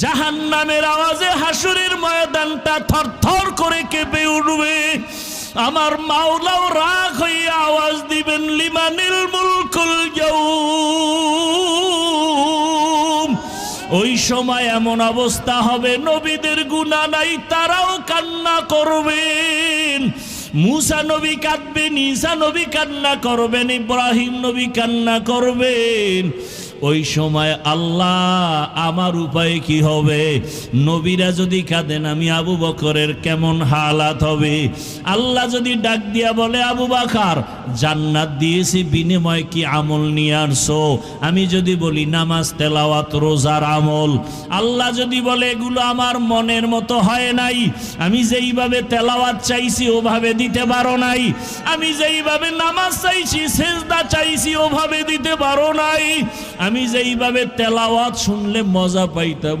জাহান নামের আওয়াজে হাসুরের ময়দানটা থর থর করে কেঁপে উঠবে। আমার মাওলাও রাগ হয়ে আওয়াজ দিবেন, লিমানিল মুলকুল ইয়াউম। ওই সময় এমন অবস্থা হবে, নবীদের গুণা নাই, তারাও কান্না করবেন। মুসা নবী কাঁদবেন, ঈসা নবী কান্না করবেন, ইব্রাহিম নবী কান্না করবেন। ওই সময় আল্লাহ আমার উপায় কি হবে? নবীরা যদি কাঁদেন, আমি আবু বকরের কেমন হালাত হবে? আল্লাহ যদি ডাক দিয়া বলে, আবু বাকার, জান্নাত দিয়েছি, বিনিময় কি আমল নিয়ে আনছো? আমি যদি বলি, নামাজ, তেলাওয়াত, রোজার আমল। আল্লাহ যদি বলে, এগুলো আমার মনের মতো হয় নাই। আমি যেইভাবে তেলাওয়াত চাইছি, ওভাবে দিতে পারো নাই। আমি যেইভাবে নামাজ চাইছি, সেজদা চাইছি, ওভাবে দিতে পারো নাই। আমি যেইভাবে তেলাওয়াত শুনলে মজা পাইতাম